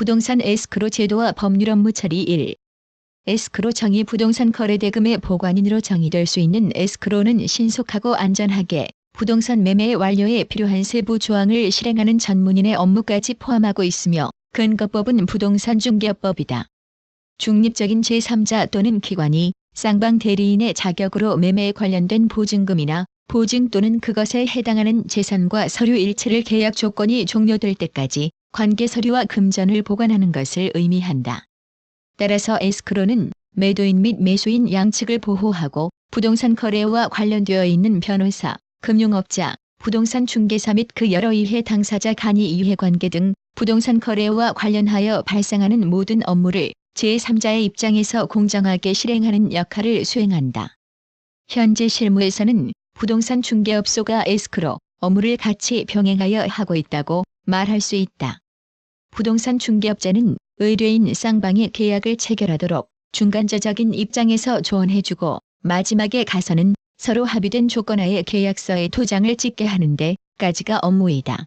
부동산 에스크로 제도와 법률 업무 처리 1. 에스크로 정의 부동산 거래 대금의 보관인으로 정의될 수 있는 에스크로는 신속하고 안전하게 부동산 매매 완료에 필요한 세부 조항을 실행하는 전문인의 업무까지 포함하고 있으며 근거법은 부동산 중개업법이다. 중립적인 제3자 또는 기관이 쌍방 대리인의 자격으로 매매에 관련된 보증금이나 보증 또는 그것에 해당하는 재산과 서류 일체를 계약 조건이 종료될 때까지 관계 서류와 금전을 보관하는 것을 의미한다. 따라서 에스크로는 매도인 및 매수인 양측을 보호하고 부동산 거래와 관련되어 있는 변호사, 금융업자, 부동산 중개사 및 그 여러 이해 당사자 간이 이해관계 등 부동산 거래와 관련하여 발생하는 모든 업무를 제3자의 입장에서 공정하게 실행하는 역할을 수행한다. 현재 실무에서는 부동산 중개업소가 에스크로 업무를 같이 병행하여 하고 있다고 말할 수 있다. 부동산 중개업자는 의뢰인 쌍방이 계약을 체결하도록 중간자적인 입장에서 조언해주고 마지막에 가서는 서로 합의된 조건하에 계약서에 도장을 찍게 하는데 까지가 업무이다.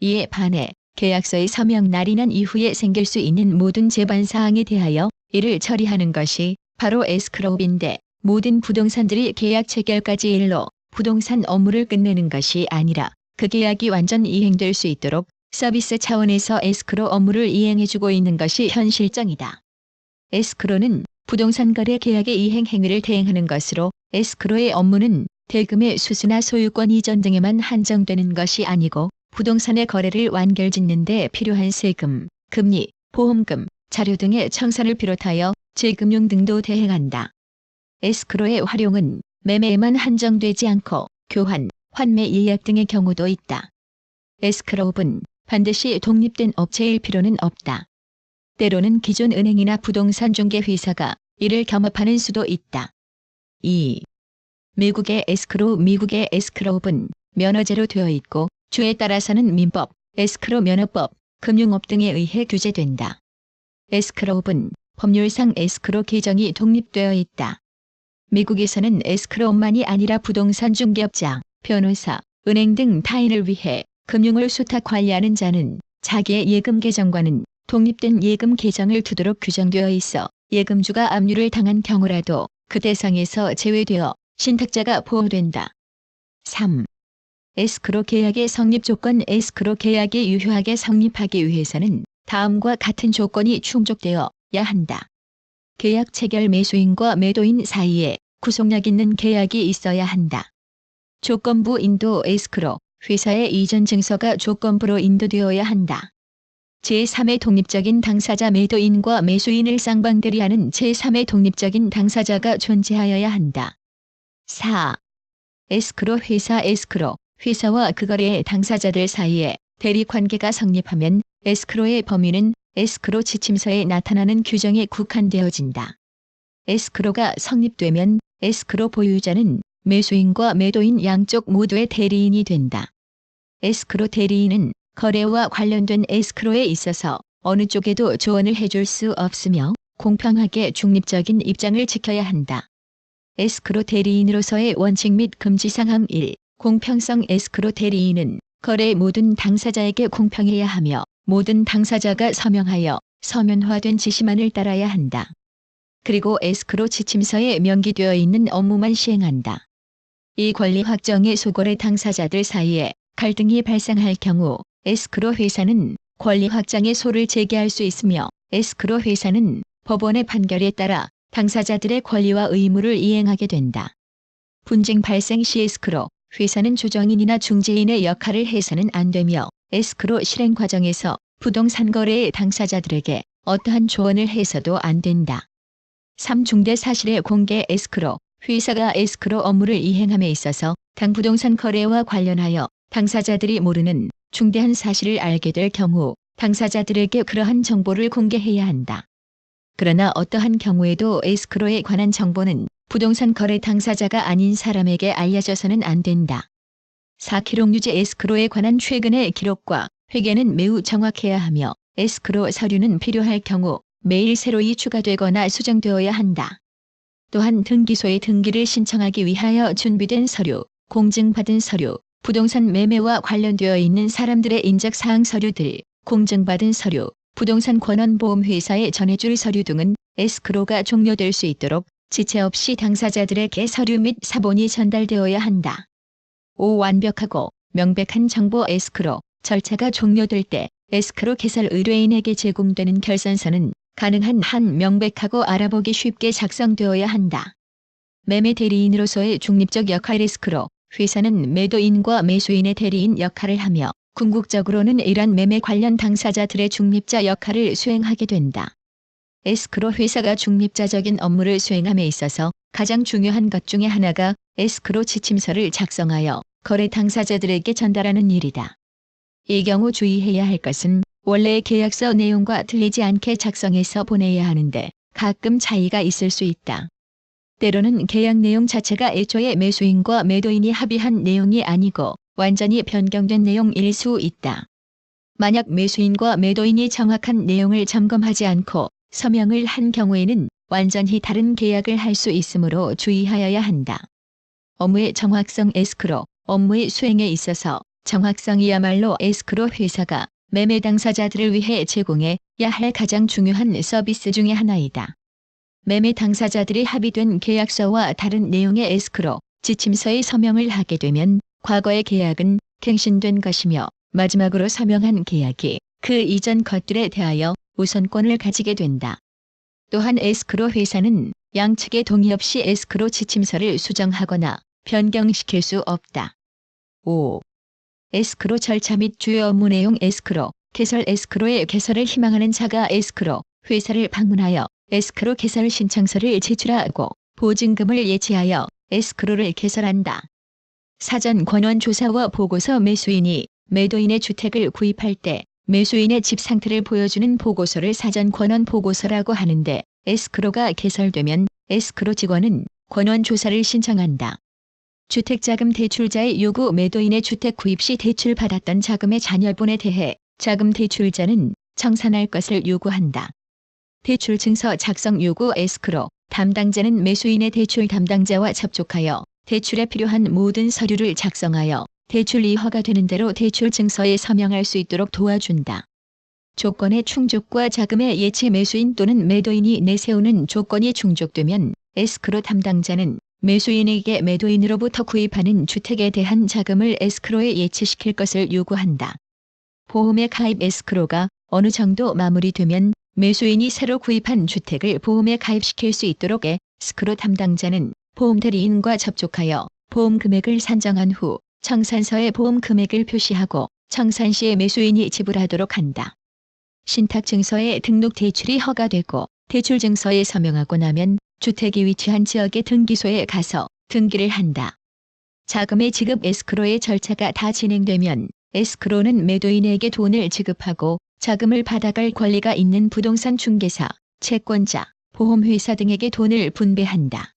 이에 반해 계약서의 서명 날이 난 이후에 생길 수 있는 모든 재반 사항에 대하여 이를 처리하는 것이 바로 에스크로우인데 모든 부동산들이 계약 체결까지 일로 부동산 업무를 끝내는 것이 아니라 그 계약이 완전 이행될 수 있도록 서비스 차원에서 에스크로 업무를 이행해주고 있는 것이 현 실정이다. 에스크로는 부동산 거래 계약의 이행 행위를 대행하는 것으로 에스크로의 업무는 대금의 수수나 소유권 이전 등에만 한정되는 것이 아니고 부동산의 거래를 완결짓는 데 필요한 세금, 금리, 보험금, 자료 등의 청산을 비롯하여 재금융 등도 대행한다. 에스크로의 활용은 매매에만 한정되지 않고 교환, 환매 예약 등의 경우도 있다. 에스크로업은 반드시 독립된 업체일 필요는 없다. 때로는 기존 은행이나 부동산 중개 회사가 이를 겸업하는 수도 있다. 2. 미국의 에스크로 미국의 에스크로업은 면허제로 되어 있고 주에 따라서는 민법, 에스크로 면허법, 금융업 등에 의해 규제된다. 에스크로업은 법률상 에스크로 계정이 독립되어 있다. 미국에서는 에스크로업만이 아니라 부동산 중개업자, 변호사, 은행 등 타인을 위해 금융을 수탁 관리하는 자는 자기의 예금 계정과는 독립된 예금 계정을 두도록 규정되어 있어 예금주가 압류를 당한 경우라도 그 대상에서 제외되어 신탁자가 보호된다. 3. 에스크로 계약의 성립 조건 에스크로 계약이 유효하게 성립하기 위해서는 다음과 같은 조건이 충족되어야 한다. 계약 체결 매수인과 매도인 사이에 구속력 있는 계약이 있어야 한다. 조건부 인도 에스크로 회사의 이전 증서가 조건부로 인도되어야 한다. 제3의 독립적인 당사자 매도인과 매수인을 쌍방대리 하는 제3의 독립적인 당사자가 존재하여야 한다. 4. 에스크로 회사 에스크로 회사와 그 거래의 당사자들 사이에 대리 관계가 성립하면 에스크로의 범위는 에스크로 지침서에 나타나는 규정에 국한되어진다. 에스크로가 성립되면 에스크로 보유자는 매수인과 매도인 양쪽 모두의 대리인이 된다. 에스크로 대리인은 거래와 관련된 에스크로에 있어서 어느 쪽에도 조언을 해줄 수 없으며 공평하게 중립적인 입장을 지켜야 한다. 에스크로 대리인으로서의 원칙 및 금지사항 1. 공평성 에스크로 대리인은 거래 모든 당사자에게 공평해야 하며 모든 당사자가 서명하여 서면화된 지시만을 따라야 한다. 그리고 에스크로 지침서에 명기되어 있는 업무만 시행한다. 이 권리 확정의 소거래 당사자들 사이에 갈등이 발생할 경우 에스크로 회사는 권리 확장의 소를 제기할 수 있으며 에스크로 회사는 법원의 판결에 따라 당사자들의 권리와 의무를 이행하게 된다. 분쟁 발생 시 에스크로 회사는 조정인이나 중재인의 역할을 해서는 안 되며 에스크로 실행 과정에서 부동산 거래의 당사자들에게 어떠한 조언을 해서도 안 된다. 3 중대 사실의 공개 에스크로 회사가 에스크로 업무를 이행함에 있어서 당 부동산 거래와 관련하여 당사자들이 모르는 중대한 사실을 알게 될 경우 당사자들에게 그러한 정보를 공개해야 한다. 그러나 어떠한 경우에도 에스크로에 관한 정보는 부동산 거래 당사자가 아닌 사람에게 알려져서는 안 된다. 4기록 유지 에스크로에 관한 최근의 기록과 회계는 매우 정확해야 하며 에스크로 서류는 필요할 경우 매일 새로이 추가되거나 수정되어야 한다. 또한 등기소에 등기를 신청하기 위하여 준비된 서류, 공증받은 서류, 부동산 매매와 관련되어 있는 사람들의 인적사항 서류들, 공증받은 서류, 부동산 권원보험회사에 전해줄 서류 등은 에스크로가 종료될 수 있도록 지체 없이 당사자들에게 서류 및 사본이 전달되어야 한다. 5. 완벽하고 명백한 정보 에스크로 절차가 종료될 때 에스크로 개설 의뢰인에게 제공되는 결산서는 가능한 한 명백하고 알아보기 쉽게 작성되어야 한다. 매매 대리인으로서의 중립적 역할 에스크로 회사는 매도인과 매수인의 대리인 역할을 하며 궁극적으로는 이러한 매매 관련 당사자들의 중립자 역할을 수행하게 된다. 에스크로 회사가 중립자적인 업무를 수행함에 있어서 가장 중요한 것 중에 하나가 에스크로 지침서를 작성하여 거래 당사자들에게 전달하는 일이다. 이 경우 주의해야 할 것은 원래의 계약서 내용과 틀리지 않게 작성해서 보내야 하는데 가끔 차이가 있을 수 있다. 때로는 계약 내용 자체가 애초에 매수인과 매도인이 합의한 내용이 아니고 완전히 변경된 내용일 수 있다. 만약 매수인과 매도인이 정확한 내용을 점검하지 않고 서명을 한 경우에는 완전히 다른 계약을 할 수 있으므로 주의하여야 한다. 업무의 정확성 에스크로 업무의 수행에 있어서 정확성이야말로 에스크로 회사가 매매 당사자들을 위해 제공해야 할 가장 중요한 서비스 중의 하나이다. 매매 당사자들이 합의된 계약서와 다른 내용의 에스크로 지침서에 서명을 하게 되면 과거의 계약은 갱신된 것이며 마지막으로 서명한 계약이 그 이전 것들에 대하여 우선권을 가지게 된다. 또한 에스크로 회사는 양측의 동의 없이 에스크로 지침서를 수정하거나 변경시킬 수 없다. 5. 에스크로 절차 및 주요 업무 내용 에스크로 개설 에스크로의 개설을 희망하는 자가 에스크로 회사를 방문하여 에스크로 개설 신청서를 제출하고 보증금을 예치하여 에스크로를 개설한다. 사전 권원 조사와 보고서 매수인이 매도인의 주택을 구입할 때 매수인의 집 상태를 보여주는 보고서를 사전 권원 보고서라고 하는데 에스크로가 개설되면 에스크로 직원은 권원 조사를 신청한다. 주택자금 대출자의 요구 매도인의 주택 구입 시 대출받았던 자금의 잔여분에 대해 자금 대출자는 청산할 것을 요구한다. 대출 증서 작성 요구 에스크로 담당자는 매수인의 대출 담당자와 접촉하여 대출에 필요한 모든 서류를 작성하여 대출이 허가되는 대로 대출 증서에 서명할 수 있도록 도와준다. 조건의 충족과 자금의 예치 매수인 또는 매도인이 내세우는 조건이 충족되면 에스크로 담당자는 매수인에게 매도인으로부터 구입하는 주택에 대한 자금을 에스크로에 예치시킬 것을 요구한다. 보험의 가입 에스크로가 어느 정도 마무리되면 매수인이 새로 구입한 주택을 보험에 가입시킬 수 있도록 에스크로 담당자는 보험 대리인과 접촉하여 보험 금액을 산정한 후 청산서에 보험 금액을 표시하고 청산 시에 매수인이 지불하도록 한다. 신탁 증서에 등록 대출이 허가되고 대출 증서에 서명하고 나면 주택이 위치한 지역의 등기소에 가서 등기를 한다. 자금의 지급 에스크로의 절차가 다 진행되면 에스크로는 매도인에게 돈을 지급하고 자금을 받아갈 권리가 있는 부동산 중개사, 채권자, 보험회사 등에게 돈을 분배한다.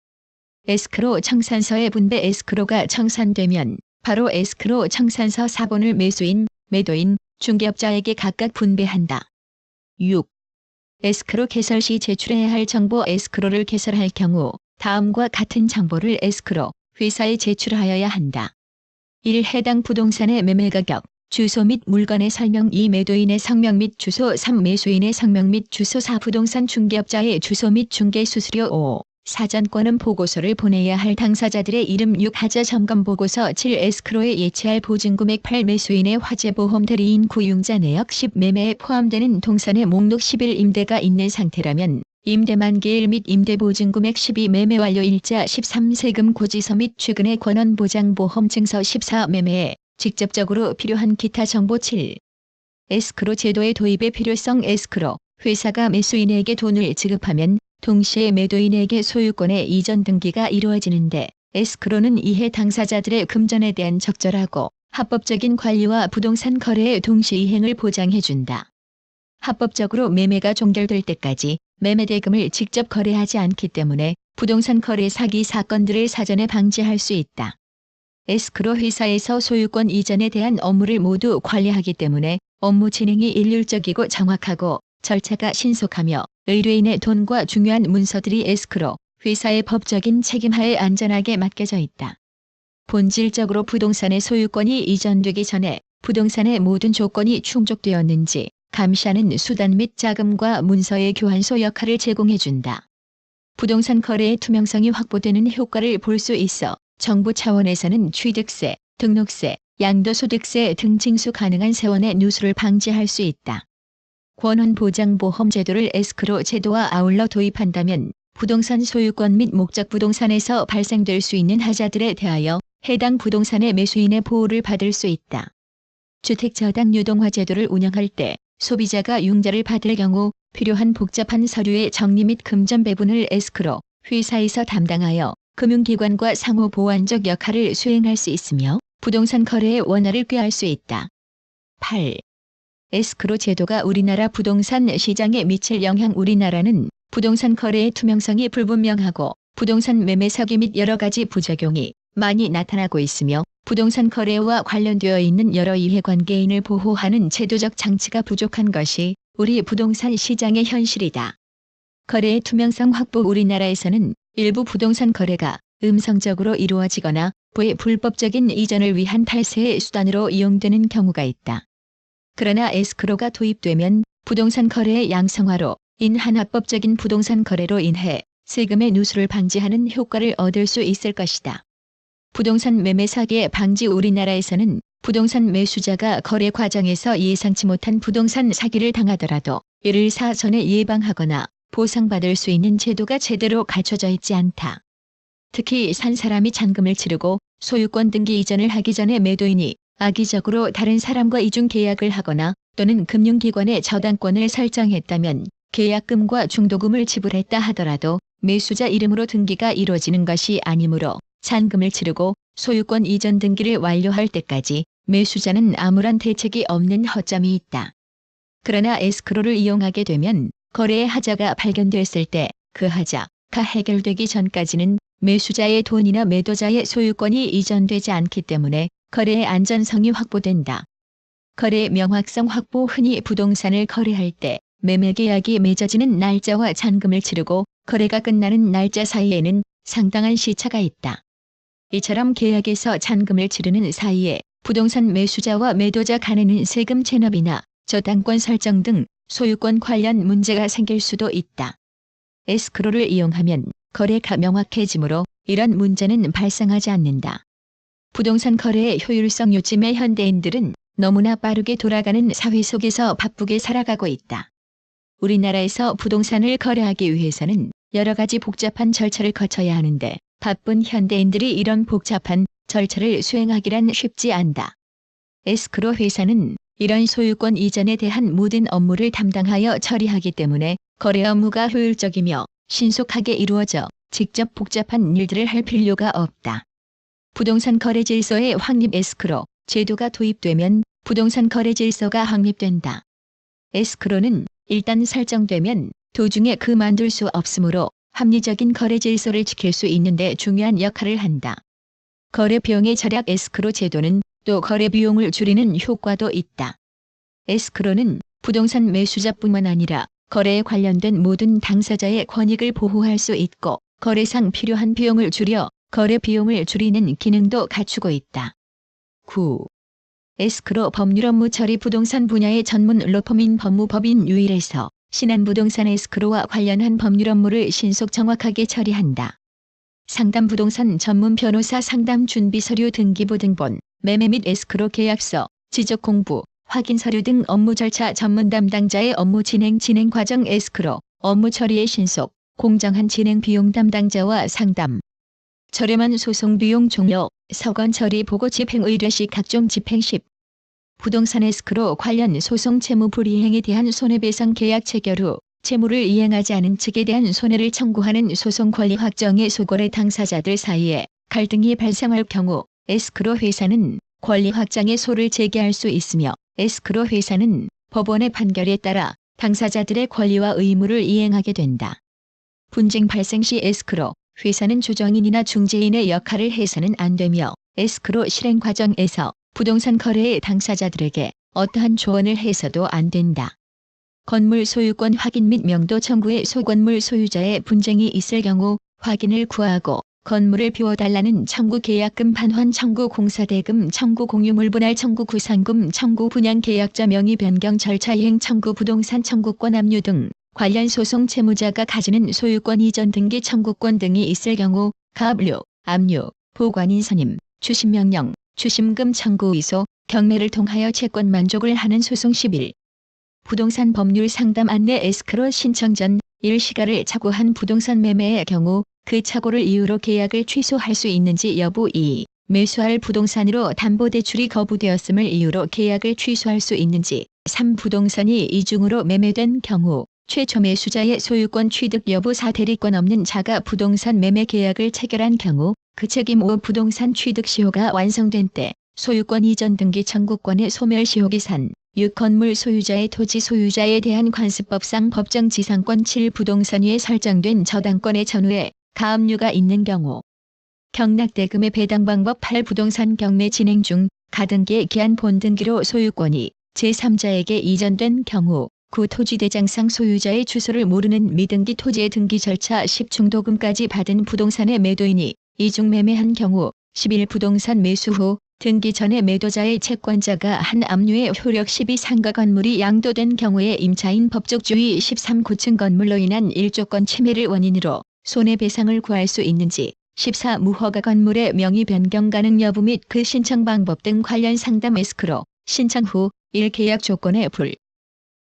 에스크로 청산서의 분배 에스크로가 청산되면 바로 에스크로 청산서 사본을 매수인, 매도인, 중개업자에게 각각 분배한다. 6. 에스크로 개설 시 제출해야 할 정보 에스크로를 개설할 경우 다음과 같은 정보를 에스크로 회사에 제출하여야 한다. 1. 해당 부동산의 매매 가격, 주소 및 물건의 설명 2. 매도인의 성명 및 주소 3. 매수인의 성명 및 주소 4. 부동산 중개업자의 주소 및 중개 수수료 5. 사전권은 보고서를 보내야 할 당사자들의 이름 6. 하자 점검 보고서 7. 에스크로에 예치할 보증금액 8. 매수인의 화재보험 대리인 구융자 내역 10. 매매에 포함되는 동산의 목록 11. 임대가 있는 상태라면 임대 만기일 및 임대 보증금액 12. 매매 완료 일자 13. 세금 고지서 및 최근의 권원보장 보험 증서 14. 매매에 직접적으로 필요한 기타 정보 7. 에스크로 제도의 도입의 필요성 에스크로 회사가 매수인에게 돈을 지급하면 동시에 매도인에게 소유권의 이전 등기가 이루어지는데 에스크로는 이해 당사자들의 금전에 대한 적절하고 합법적인 관리와 부동산 거래의 동시 이행을 보장해준다. 합법적으로 매매가 종결될 때까지 매매 대금을 직접 거래하지 않기 때문에 부동산 거래 사기 사건들을 사전에 방지할 수 있다. 에스크로 회사에서 소유권 이전에 대한 업무를 모두 관리하기 때문에 업무 진행이 일률적이고 정확하고 절차가 신속하며 의뢰인의 돈과 중요한 문서들이 에스크로 회사의 법적인 책임하에 안전하게 맡겨져 있다. 본질적으로 부동산의 소유권이 이전되기 전에 부동산의 모든 조건이 충족되었는지 감시하는 수단 및 자금과 문서의 교환소 역할을 제공해준다. 부동산 거래의 투명성이 확보되는 효과를 볼 수 있어 정부 차원에서는 취득세, 등록세, 양도소득세 등 징수 가능한 세원의 누수를 방지할 수 있다. 권원보장보험 제도를 에스크로 제도와 아울러 도입한다면 부동산 소유권 및 목적 부동산에서 발생될 수 있는 하자들에 대하여 해당 부동산의 매수인의 보호를 받을 수 있다. 주택저당 유동화 제도를 운영할 때 소비자가 융자를 받을 경우 필요한 복잡한 서류의 정리 및 금전 배분을 에스크로 회사에서 담당하여 금융기관과 상호 보완적 역할을 수행할 수 있으며 부동산 거래의 원화를 꾀할 수 있다. 8. 에스크로 제도가 우리나라 부동산 시장에 미칠 영향 우리나라는 부동산 거래의 투명성이 불분명하고 부동산 매매 사기 및 여러 가지 부작용이 많이 나타나고 있으며 부동산 거래와 관련되어 있는 여러 이해관계인을 보호하는 제도적 장치가 부족한 것이 우리 부동산 시장의 현실이다. 거래의 투명성 확보 우리나라에서는 일부 부동산 거래가 음성적으로 이루어지거나 부의 불법적인 이전을 위한 탈세의 수단으로 이용되는 경우가 있다. 그러나 에스크로가 도입되면 부동산 거래의 양성화로 인한 합법적인 부동산 거래로 인해 세금의 누수를 방지하는 효과를 얻을 수 있을 것이다. 부동산 매매 사기의 방지 우리나라에서는 부동산 매수자가 거래 과정에서 예상치 못한 부동산 사기를 당하더라도 이를 사전에 예방하거나 보상받을 수 있는 제도가 제대로 갖춰져 있지 않다. 특히 산 사람이 잔금을 치르고 소유권 등기 이전을 하기 전에 매도인이 악의적으로 다른 사람과 이중 계약을 하거나 또는 금융기관에 저당권을 설정했다면 계약금과 중도금을 지불했다 하더라도 매수자 이름으로 등기가 이루어지는 것이 아니므로 잔금을 치르고 소유권 이전 등기를 완료할 때까지 매수자는 아무런 대책이 없는 허점이 있다. 그러나 에스크로를 이용하게 되면 거래의 하자가 발견됐을 때 그 하자가 해결되기 전까지는 매수자의 돈이나 매도자의 소유권이 이전되지 않기 때문에 거래의 안전성이 확보된다. 거래의 명확성 확보 흔히 부동산을 거래할 때 매매 계약이 맺어지는 날짜와 잔금을 치르고 거래가 끝나는 날짜 사이에는 상당한 시차가 있다. 이처럼 계약에서 잔금을 치르는 사이에 부동산 매수자와 매도자 간에는 세금 체납이나 저당권 설정 등 소유권 관련 문제가 생길 수도 있다. 에스크로를 이용하면 거래가 명확해지므로 이런 문제는 발생하지 않는다. 부동산 거래의 효율성 요즘의 현대인들은 너무나 빠르게 돌아가는 사회 속에서 바쁘게 살아가고 있다. 우리나라에서 부동산을 거래하기 위해서는 여러 가지 복잡한 절차를 거쳐야 하는데 바쁜 현대인들이 이런 복잡한 절차를 수행하기란 쉽지 않다. 에스크로 회사는 이런 소유권 이전에 대한 모든 업무를 담당하여 처리하기 때문에 거래 업무가 효율적이며 신속하게 이루어져 직접 복잡한 일들을 할 필요가 없다. 부동산 거래 질서의 확립 에스크로 제도가 도입되면 부동산 거래 질서가 확립된다. 에스크로는 일단 설정되면 도중에 그만둘 수 없으므로 합리적인 거래 질서를 지킬 수 있는데 중요한 역할을 한다. 거래 비용의 절약 에스크로 제도는 또 거래 비용을 줄이는 효과도 있다. 에스크로는 부동산 매수자뿐만 아니라 거래에 관련된 모든 당사자의 권익을 보호할 수 있고 거래상 필요한 비용을 줄여 거래 비용을 줄이는 기능도 갖추고 있다. 9. 에스크로 법률 업무 처리 부동산 분야의 전문 로펌인 법무법인 유일에서 신한부동산 에스크로와 관련한 법률 업무를 신속 정확하게 처리한다. 상담 부동산 전문 변호사 상담 준비 서류 등기부 등본, 매매 및 에스크로 계약서, 지적 공부, 확인 서류 등 업무 절차 전문 담당자의 업무 진행 진행 과정 에스크로, 업무 처리의 신속, 공정한 진행 비용 담당자와 상담. 저렴한 소송 비용 종료, 서건 처리 보고 집행 의뢰 시 각종 집행 10. 부동산 에스크로 관련 소송 채무 불이행에 대한 손해배상 계약 체결 후 채무를 이행하지 않은 측에 대한 손해를 청구하는 소송 권리 확정의 소거래 당사자들 사이에 갈등이 발생할 경우 에스크로 회사는 권리 확장의 소를 제기할 수 있으며 에스크로 회사는 법원의 판결에 따라 당사자들의 권리와 의무를 이행하게 된다. 분쟁 발생 시 에스크로 회사는 조정인이나 중재인의 역할을 해서는 안 되며 에스크로 실행 과정에서 부동산 거래의 당사자들에게 어떠한 조언을 해서도 안 된다. 건물 소유권 확인 및 명도 청구의 소건물 소유자의 분쟁이 있을 경우 확인을 구하고 건물을 비워달라는 청구 계약금 반환 청구 공사대금 청구 공유물 분할 청구 구상금 청구 분양 계약자 명의 변경 절차 이행 청구 부동산 청구권 압류 등 관련 소송 채무자가 가지는 소유권 이전 등기 청구권 등이 있을 경우 가압류, 압류, 보관인 선임, 추심명령, 추심금 청구 이소, 경매를 통하여 채권 만족을 하는 소송 11. 부동산 법률 상담 안내 에스크로 신청 전 일시가를 착오한 부동산 매매의 경우 그 착오를 이유로 계약을 취소할 수 있는지 여부 2. 매수할 부동산으로 담보대출이 거부되었음을 이유로 계약을 취소할 수 있는지 3. 부동산이 이중으로 매매된 경우 최초 매수자의 소유권 취득 여부 4. 대리권 없는 자가 부동산 매매 계약을 체결한 경우 그 책임 5. 부동산 취득 시효가 완성된 때 소유권 이전 등기 청구권의 소멸 시효기 산 6. 건물 소유자의 토지 소유자에 대한 관습법상 법정 지상권 7. 부동산 위에 설정된 저당권의 전후에 가압류가 있는 경우 경락대금의 배당 방법 8. 부동산 경매 진행 중 가등기의 기한 본등기로 소유권이 제3자에게 이전된 경우 구 토지대장상 소유자의 주소를 모르는 미등기 토지의 등기 절차 10 중도금까지 받은 부동산의 매도인이 이중 매매한 경우 11 부동산 매수 후 등기 전에 매도자의 채권자가 한 압류의 효력 12 상가 건물이 양도된 경우에 임차인 법적 주의 13 고층 건물로 인한 일조권 침해를 원인으로 손해배상을 구할 수 있는지 14 무허가 건물의 명의 변경 가능 여부 및 그 신청 방법 등 관련 상담 에스크로 신청 후 1계약 조건의 불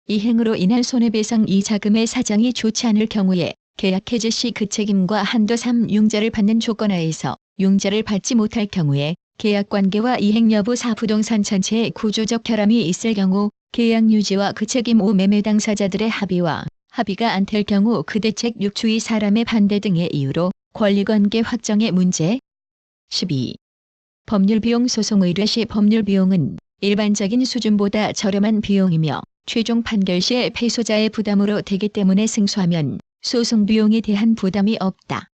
이행으로 인한 손해배상 이 자금의 사정이 좋지 않을 경우에 계약 해제 시 그 책임과 한도 3 융자를 받는 조건 하에서 융자를 받지 못할 경우에 계약 관계와 이행 여부 4 부동산 전체의 구조적 결함이 있을 경우 계약 유지와 그 책임 5 매매 당사자들의 합의와 합의가 안 될 경우 그 대책 6 주의 사람의 반대 등의 이유로 권리관계 확정의 문제 12. 법률 비용 소송 의뢰 시 법률 비용은 일반적인 수준보다 저렴한 비용이며 최종 판결 시에 패소자의 부담으로 되기 때문에 승소하면 소송 비용에 대한 부담이 없다.